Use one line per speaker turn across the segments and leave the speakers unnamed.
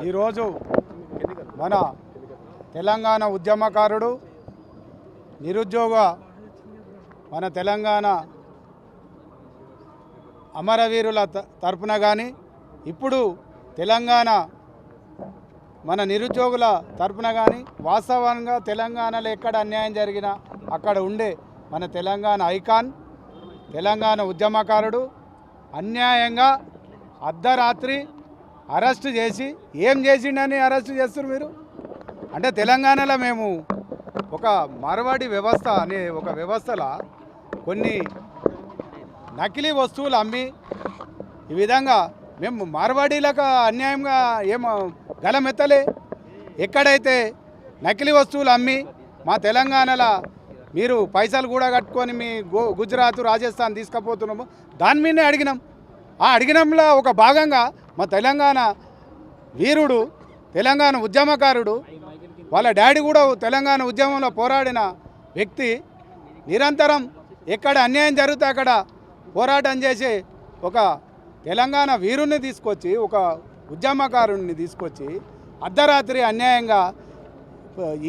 ఈరోజు మన తెలంగాణ ఉద్యమకారుడు నిరుద్యోగ మన తెలంగాణ అమరవీరుల త- తరపున కానీ ఇప్పుడు తెలంగాణ మన నిరుద్యోగుల తరపున కానీ వాస్తవంగా తెలంగాణలో ఎక్కడ అన్యాయం జరిగినా అక్కడ ఉండే మన తెలంగాణ ఐకాన్ తెలంగాణ ఉద్యమకారుడు అన్యాయంగా అర్ధరాత్రి అరెస్ట్ చేసి ఏం చేసిండని అరెస్ట్ చేస్తారు మీరు? అంటే తెలంగాణలో మేము ఒక మరవాడి వ్యవస్థ అనే ఒక వ్యవస్థలో కొన్ని నకిలీ వస్తువులు అమ్మి ఈ విధంగా మేము మార్వాడీలకు అన్యాయంగా ఏం గలమెత్తలే. ఎక్కడైతే నకిలీ వస్తువులు అమ్మి మా తెలంగాణలో మీరు పైసలు కూడా కట్టుకొని మీ గో గుజరాత్ రాజస్థాన్ తీసుకుపోతున్నాము దాని మీదనే అడిగినాం. ఆ అడిగినంలో ఒక భాగంగా మా తెలంగాణ వీరుడు తెలంగాణ ఉద్యమకారుడు వాళ్ళ డాడీ కూడా తెలంగాణ ఉద్యమంలో పోరాడిన వ్యక్తి. నిరంతరం ఎక్కడ అన్యాయం జరిగితే అక్కడ పోరాటం చేసే ఒక తెలంగాణ వీరుణ్ణి తీసుకొచ్చి ఒక ఉద్యమకారుణ్ణి తీసుకొచ్చి అర్ధరాత్రి అన్యాయంగా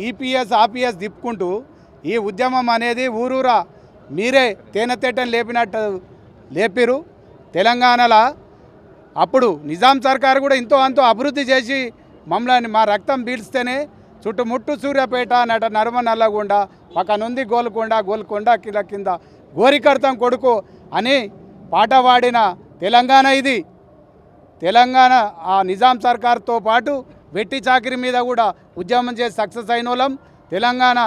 ఈపీఎస్ ఆపీఎస్ తిప్పుకుంటూ ఈ ఉద్యమం అనేది ఊరూరా మీరే తేనెతేటను లేపినట్టు లేపిరు తెలంగాణలో? అప్పుడు నిజాం సర్కారు కూడా ఇంతో అంతో అభివృద్ధి చేసి మమ్మల్ని మా రక్తం పీల్స్తేనే చుట్టుముట్టు సూర్యాపేట నట నర్మ నల్లగొండ పక్కనుంది గోల్కొండ గోల్కొండ కింద కింద గోరికర్తం కొడుకు అని పాట పాడిన తెలంగాణ ఇది. తెలంగాణ ఆ నిజాం సర్కార్తో పాటు వెట్టి చాకిరి మీద కూడా ఉద్యమం చేసి సక్సెస్ అయిన వాళ్ళం తెలంగాణ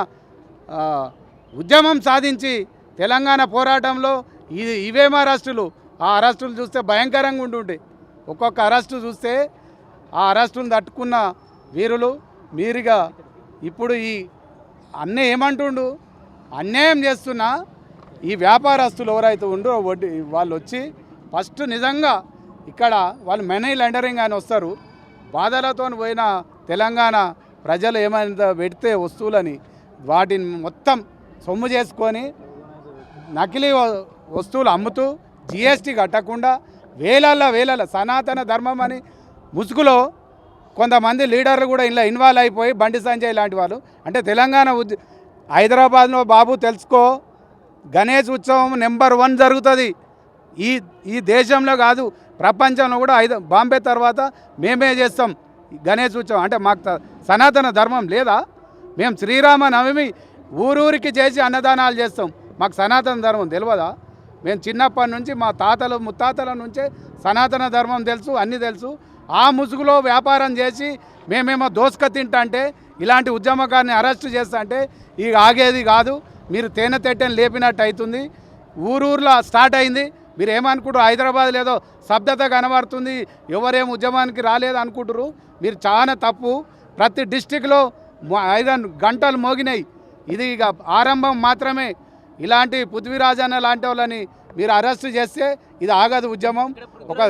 ఉద్యమం సాధించి తెలంగాణ పోరాటంలో ఇది ఇవేం అరెస్టులు ఆ అరెస్టులు చూస్తే భయంకరంగా ఉంటుండే ఒక్కొక్క అరెస్టు చూస్తే ఆ అరెస్టులు తట్టుకున్న వీరులు మీరుగా ఇప్పుడు ఈ అన్న ఏమంటుండు? అన్యాయం చేస్తున్న ఈ వ్యాపారస్తులు ఎవరైతే ఉండో వడ్డీ వాళ్ళు వచ్చి ఫస్ట్ నిజంగా ఇక్కడ వాళ్ళు మనీ లెండరింగ్ అని వస్తారు. బాధలతో పోయిన తెలంగాణ ప్రజలు ఏమైనా పెడితే వస్తువులని వాటిని మొత్తం సొమ్ము చేసుకొని నకిలీ వస్తువులు అమ్ముతూ జిఎస్టీ కట్టకుండా వేలల్లో వేలల సనాతన ధర్మం అని ముసుగులో కొంతమంది లీడర్లు కూడా ఇలా ఇన్వాల్వ్ అయిపోయి బండి సంజయ్ లాంటి వాళ్ళు. అంటే తెలంగాణ ఉద్ హైదరాబాద్లో బాబు తెలుసుకో గణేష్ ఉత్సవం నెంబర్ వన్ జరుగుతుంది. ఈ ఈ దేశంలో కాదు ప్రపంచంలో కూడా ఐదు బాంబే తర్వాత మేమే చేస్తాం గణేష్ ఉత్సవం. అంటే మాకు సనాతన ధర్మం లేదా? మేము శ్రీరామ నవమి ఊరూరికి చేసి అన్నదానాలు చేస్తాం. మాకు సనాతన ధర్మం తెలియదా? మేము చిన్నప్పటి నుంచి మా తాతలు ముత్తాతల నుంచే సనాతన ధర్మం తెలుసు అన్నీ తెలుసు. ఆ ముసుగులో వ్యాపారం చేసి మేమేమో దోసుక తింటా అంటే ఇలాంటి ఉద్యమకాన్ని అరెస్ట్ చేస్తా అంటే ఇక ఆగేది కాదు. మీరు తేనె తెట్టని లేపినట్టు అవుతుంది ఊరూర్లో స్టార్ట్ అయింది. మీరు ఏమనుకుంటారు? హైదరాబాద్ లేదో శబ్దత కనబడుతుంది. ఎవరేం ఉద్యమానికి రాలేదు అనుకుంటారు. మీరు చాలా తప్పు. ప్రతి డిస్టిక్లో ఐదు గంటలు మోగినాయి. ఇది ఇక ఆరంభం మాత్రమే. ఇలాంటి పృథ్వీరాజన్న లాంటి వాళ్ళని మీరు అరెస్ట్ చేస్తే ఇది ఆగదు ఉద్యమం. ఒక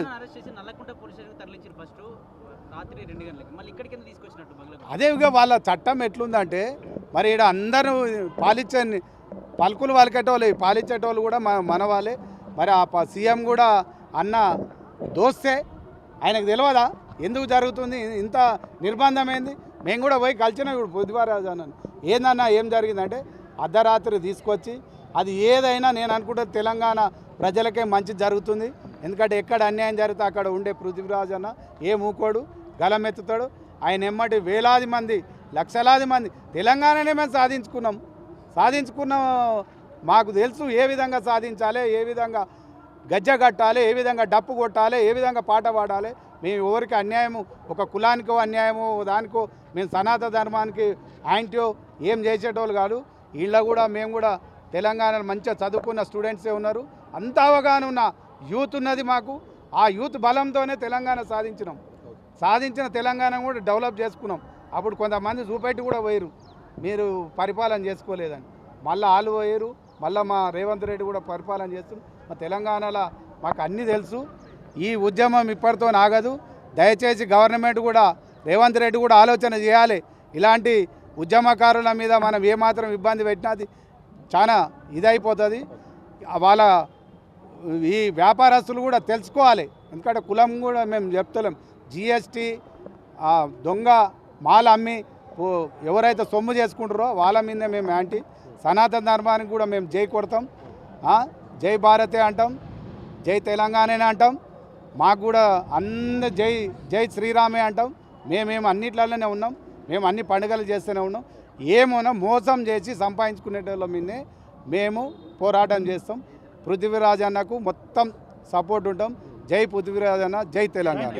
అదే ఇక వాళ్ళ చట్టం ఎట్లుందంటే మరి ఇక్కడ అందరూ పాలిచ్చే పలుకులు పలికేటోళ్ళు పాలించేటోళ్ళు కూడా మన మన వాళ్ళే. మరి ఆ సీఎం కూడా అన్న దోస్తే ఆయనకు తెలియదా ఎందుకు జరుగుతుంది? ఇంత నిర్బంధమైంది? మేము కూడా పోయి కలిసిన ఇప్పుడు అన్నాను. ఏందన్నా ఏం జరిగిందంటే అర్ధరాత్రి తీసుకొచ్చి అది ఏదైనా నేను అనుకుంటే తెలంగాణ ప్రజలకే మంచి జరుగుతుంది. ఎందుకంటే ఎక్కడ అన్యాయం జరిగితే అక్కడ ఉండే పృథ్వీరాజ్ అన్న ఏ మూకోడు గలమెత్తుతాడు. ఆయన ఎమ్మటి వేలాది మంది లక్షలాది మంది తెలంగాణనే మేము సాధించుకున్నాం. సాధించుకున్న మాకు తెలుసు ఏ విధంగా సాధించాలి ఏ విధంగా గజ్జ కట్టాలి ఏ విధంగా డప్పు కొట్టాలి ఏ విధంగా పాట పాడాలి. మేము ఎవరికి అన్యాయము ఒక కులానికో అన్యాయమో దానికో మేము సనాతన ధర్మానికి ఆయంటో ఏం చేసేటోళ్ళు కాదు. వీళ్ళ కూడా మేము కూడా తెలంగాణలో మంచిగా చదువుకున్న స్టూడెంట్సే ఉన్నారు. అంత అవగాహన ఉన్న యూత్ ఉన్నది మాకు. ఆ యూత్ బలంతోనే తెలంగాణ సాధించినాం. సాధించిన తెలంగాణ కూడా డెవలప్ చేసుకున్నాం. అప్పుడు కొంతమంది చూపెట్టి కూడా పోయారు మీరు పరిపాలన చేసుకోలేదని. మళ్ళీ వాళ్ళు పోయారు మళ్ళీ మా రేవంత్ రెడ్డి కూడా పరిపాలన చేస్తున్నారు. మా తెలంగాణలో మాకు అన్నీ తెలుసు. ఈ ఉద్యమం ఇప్పటితో ఆగదు. దయచేసి గవర్నమెంట్ కూడా రేవంత్ రెడ్డి కూడా ఆలోచన చేయాలి. ఇలాంటి ఉద్యమకారుల మీద మనం ఏమాత్రం ఇబ్బంది పెట్టినది చాలా ఇదైపోతుంది. వాళ్ళ ఈ వ్యాపారస్తులు కూడా తెలుసుకోవాలి. ఎందుకంటే కులం కూడా మేము చెప్తలేం. జిఎస్టీ దొంగ మాల అమ్మి ఎవరైతే సొమ్ము చేసుకుంటారో వాళ్ళ మీదే మేము యాంటీ సనాతన ధర్మానికి కూడా మేము జై కొడతాం. జై భారతే అంటాం జై తెలంగాణనే అంటాం. మాకు కూడా అన్ని జై జై శ్రీరామే అంటాం. మేమేం అన్నిట్లలోనే ఉన్నాం. మేము అన్ని పండుగలు చేస్తూనే ఉన్నాం. ఏమోనో మోసం చేసి సంపాదించుకునేటోళ్ళ మీదే మేము పోరాటం చేస్తాం. పృథ్వీరాజ్ అన్నకు మొత్తం సపోర్ట్ ఉంటాం. జై పృథ్వీరాజ్ అన్న జై తెలంగాణ.